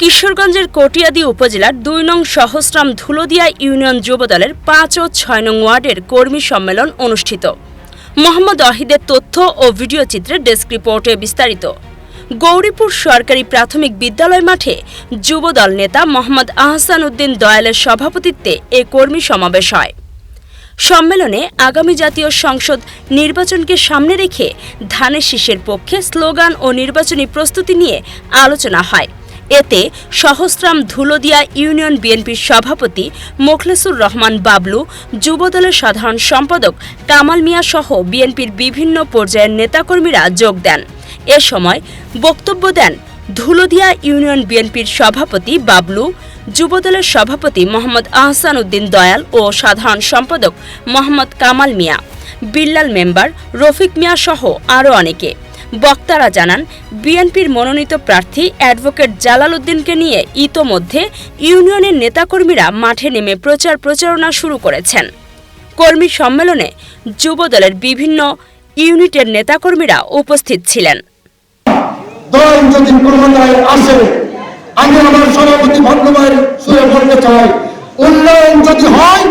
কিশোরগঞ্জের কটিয়াদি উপজেলার দুই নং সহস্রাম ধুলোদিয়া ইউনিয়ন যুবদলের পাঁচ ও ছয় নং ওয়ার্ডের কর্মী সম্মেলন অনুষ্ঠিত। মোহাম্মদ অহিদের তথ্য ও ভিডিও চিত্রে ডেস্ক রিপোর্টে বিস্তারিত। গৌরীপুর সরকারি প্রাথমিক বিদ্যালয় মাঠে যুবদল নেতা মোহাম্মদ আহসান উদ্দিন দয়ালের সভাপতিত্বে এ কর্মী সমাবেশ হয়। সম্মেলনে আগামী জাতীয় সংসদ নির্বাচনকে সামনে রেখে ধানের শীষের পক্ষে স্লোগান ও নির্বাচনী প্রস্তুতি নিয়ে আলোচনা হয়। এতে সহস্রাম ধুলোদিয়া ইউনিয়ন বিএনপির সভাপতি মোখলেসুর রহমান বাবলু, যুবদলের সাধারণ সম্পাদক কামাল মিয়া সহ বিএনপির বিভিন্ন পর্যায়ের নেতাকর্মীরা যোগ দেন। এ সময় বক্তব্য দেন ধুলোদিয়া ইউনিয়ন বিএনপির সভাপতি বাবলু, যুবদলের সভাপতি মোহাম্মদ আহসান উদ্দিন দয়াল ও সাধারণ সম্পাদক মোহাম্মদ কামাল মিয়া, বিল্লাল মেম্বার রফিক মিয়া সহ আরও অনেকে। বক্তারা জানান, বিএনপির মনোনীত প্রার্থী অ্যাডভোকেট জালাল উদ্দিনকে নিয়ে ইতোমধ্যে ইউনিয়নের নেতাকর্মীরা মাঠে নেমে প্রচার প্রচারণা শুরু করেছেন। কর্মী সম্মেলনে যুবদলের বিভিন্ন ইউনিটের নেতাকর্মীরা উপস্থিত ছিলেন। দল যদি ক্ষমতায় আসে, আমি আমার সভাপতি ভদ্রভাইয়ের সুরে বলতে চাই, উন্নয়ন যদি হয়,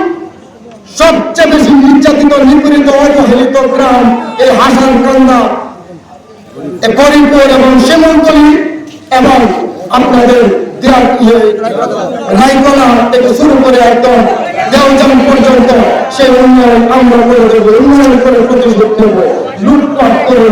সবচেয়ে বেশি নির্যাতিত নিপীড়িত অবহেলিত গ্রাম এই হাসান কান্দা করিমপুর এবং শ্যামলতলি এবং আপনাদের থেকে শুরু করে একদম দেওজাম পর্যন্ত সেই উন্নয়ন আমরা করে দেবো, উন্নয়ন করে প্রতিশোধ নেব, লুটপাট করে